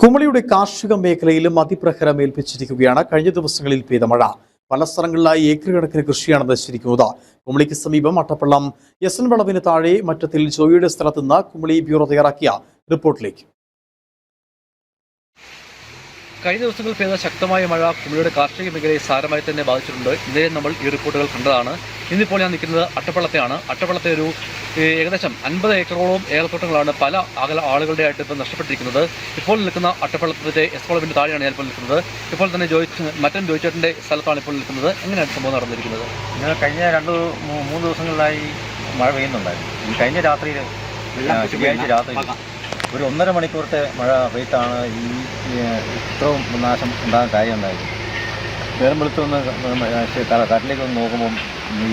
കുമളിയുടെ കാർഷിക മേഖലയിലും അതിപ്രഹരം ഏൽപ്പിച്ചിരിക്കുകയാണ്. കഴിഞ്ഞ ദിവസങ്ങളിൽ പെയ്ത മഴ. പല സ്ഥലങ്ങളിലായി ഏക്കറുകണക്കിന് കൃഷിയാണ് നശിച്ചിരിക്കുന്നത്. കുമളിക്ക് സമീപം അട്ടപ്പള്ളം എസ് എൻ വളവിന് താഴെ മറ്റത്തിൽ ജോയിയുടെ സ്ഥലത്ത് നിന്ന് കുമളി ബ്യൂറോ തയ്യാറാക്കിയ റിപ്പോർട്ടിലേക്ക്. കഴിഞ്ഞ ദിവസങ്ങൾ പെയ്ത ശക്തമായ മഴ കുമളിയുടെ കാർഷിക മേഖലയെ സാരമായി തന്നെ ബാധിച്ചിട്ടുണ്ട്. ഇന്നലെ നമ്മൾ ഈ റിപ്പോർട്ടുകൾ കണ്ടതാണ്. ഇന്നിപ്പോൾ ഞാൻ നിൽക്കുന്നത് അട്ടപ്പള്ളത്തെയാണ്. അട്ടപ്പള്ളത്തെ ഒരു ഏകദേശം അൻപത് ഏക്കറോളം ഏലത്തോട്ടങ്ങളാണ് പല അകല ആളുകളുടെ ആയിട്ട് ഇപ്പോൾ നഷ്ടപ്പെട്ടിരിക്കുന്നത്. ഇപ്പോൾ നിൽക്കുന്ന അട്ടപ്പള്ളത്തിന്റെ എസ് കോളമിന്റെ താഴെയാണ് ഞാൻ ഇപ്പോൾ നിൽക്കുന്നത്. ഇപ്പോൾ തന്നെ ജോയിച്ച് മറ്റൻ ജോയിച്ചേട്ടന്റെ സ്ഥലത്താണ് ഇപ്പോൾ നിൽക്കുന്നത്. എങ്ങനെയാണ് സംഭവം നടന്നിരിക്കുന്നത്? ഞങ്ങൾ കഴിഞ്ഞ രണ്ട് മൂന്ന് ദിവസങ്ങളിലായി മഴ പെയ്യുന്നുണ്ടായിരുന്നു. കഴിഞ്ഞ രാത്രിയിൽ ശനിയാഴ്ച രാത്രി ഒരു ഒന്നര മണിക്കൂറത്തെ മഴ പെയ്ത്താണ് ഈ ഇത്രയും നാശം ഉണ്ടാകാൻ കാര്യം ഉണ്ടായത് നേരം വെളുത്തൊന്ന് കടലിലേക്ക് ഒന്ന് നോക്കുമ്പം ഇന്ന്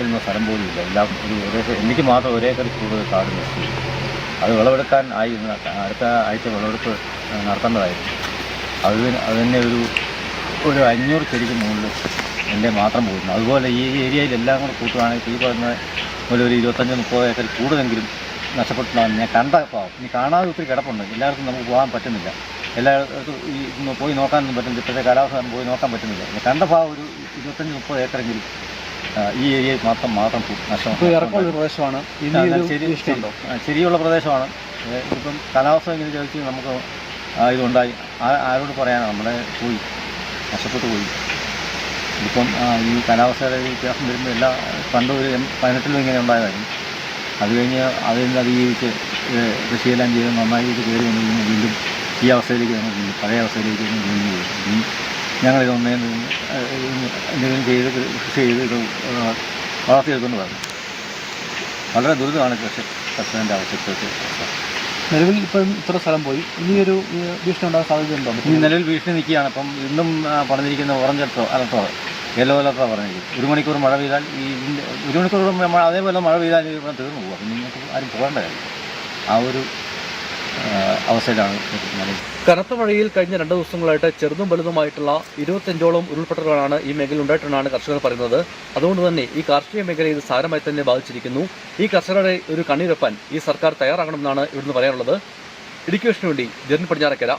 നിന്ന് സ്ഥലം പോലും ഇല്ല. എല്ലാം ഒരു ഒരേ എനിക്ക് മാത്രം ഒരേ കറി കൂടുതൽ കാട് നശിച്ചു അത് വിളവെടുക്കാൻ ആയി അടുത്ത ആഴ്ച വിളവെടുപ്പ് നടത്തേണ്ടതായിരുന്നു. അത് തന്നെ- അത് തന്നെ ഒരു ഒരു അഞ്ഞൂറ് ചെടിക്ക് മുകളിൽ എന്റെ മാത്രം പോയിരുന്നു. അതുപോലെ ഈ ഏരിയയിൽ എല്ലാം കൂടെ കൂട്ടുകയാണെങ്കിൽ ഈ പറഞ്ഞ പോലെ ഒരു ഇരുപത്തഞ്ച് മുപ്പത് ഏക്കർ കൂടുതലെങ്കിലും നഷ്ടപ്പെട്ടിട്ടുണ്ടാകും ഞാൻ കണ്ട പാവം. ഇനി കാണാതെ ഒത്തിരി കിടപ്പുണ്ട്. എല്ലാവർക്കും നമുക്ക് പോകാൻ പറ്റുന്നില്ല. എല്ലായിടത്തും ഈ പോയി നോക്കാനൊന്നും പറ്റുന്നില്ല. ഇപ്പോഴത്തെ കാലാവസ്ഥ പോയി നോക്കാൻ പറ്റുന്നില്ല. കണ്ട ഭാഗം ഒരു ഇരുപത്തഞ്ച് മുപ്പത് ഏക്കറെങ്കിലും ഈ ഏരിയയിൽ മാത്രം മാത്രം നഷ്ടം ഇറക്കമുള്ള പ്രദേശമാണ്. ശരിയുള്ള പ്രദേശമാണ്. ഇപ്പം കാലാവസ്ഥ ഇങ്ങനെ ചോദിച്ച് നമുക്ക് ഇതുണ്ടായി. ആരോട് പറയാനാണ്? നമ്മുടെ പോയി. നഷ്ടപ്പെട്ടു പോയി. ഇപ്പം ഈ കാലാവസ്ഥയുടെ വ്യത്യാസം വരുമ്പോൾ എല്ലാ പണ്ട് ഒരു പതിനെട്ടിലും ഇങ്ങനെ ഉണ്ടായതായിരുന്നു. അത് കഴിഞ്ഞ് അതിൽ നിന്ന് അതിജീവിച്ച് കൃഷിയെല്ലാം ചെയ്ത് നന്നായി കയറി വന്നു വീണ്ടും ഈ അവസ്ഥയിലേക്ക് വന്നു പഴയ അവസ്ഥയിലേക്ക് വന്നു വീണ്ടും ഇനി ഞങ്ങളിത് ഒന്നേ എന്തെങ്കിലും ചെയ്ത് കൃഷി ചെയ്ത് ഇത് വളർത്തിയെടുക്കുന്നു പറഞ്ഞു വളരെ ദുരിതമാണ് കൃഷി കർഷകന്റെ ആവശ്യത്തിൽ നിലവിൽ ഇപ്പം ഇത്ര സ്ഥലം പോയി. ഇനിയൊരു ഒരു ഭീഷണി ഉണ്ടാകാൻ സാധ്യതയുണ്ടോ? ഈ നിലവിൽ ഭീഷണി നിൽക്കുകയാണ്. അപ്പം ഇന്നും പറഞ്ഞിരിക്കുന്ന ഓറഞ്ച് അലർട്ടോ അലർട്ടോ യെല്ലോ അലർട്ടോ പറഞ്ഞിരിക്കും ഒരു മണിക്കൂർ മഴ പെയ്താൽ ഈ ഒരു മണിക്കൂർ അതേപോലെ മഴ പെയ്താൽ തീർന്നു പോകും. അപ്പം നിങ്ങൾക്ക് ആരും പോകേണ്ട കാര്യം ആ ഒരു അവസ്ഥയിലാണ് കനത്ത മഴയിൽ കഴിഞ്ഞ രണ്ട് ദിവസങ്ങളായിട്ട് ചെറുതും വലുതുമായിട്ടുള്ള ഇരുപത്തഞ്ചോളം ഉരുൾപൊട്ടലുകളാണ് ഈ മേഖലയിൽ ഉണ്ടായിട്ടുണ്ടെന്നാണ് കർഷകർ പറയുന്നത്. അതുകൊണ്ട് തന്നെ ഈ കാർഷിക മേഖലയെ ഇത് സാരമായി തന്നെ ബാധിച്ചിരിക്കുന്നു. ഈ കർഷകരുടെ ഒരു കണ്ണീരൊപ്പാൻ ഈ സർക്കാർ തയ്യാറാകണമെന്നാണ് ഇവിടുന്ന് പറയാനുള്ളത്. ഇടുക്കി വേണ്ടി ജെറിൻ പടിഞ്ഞാറക്കര.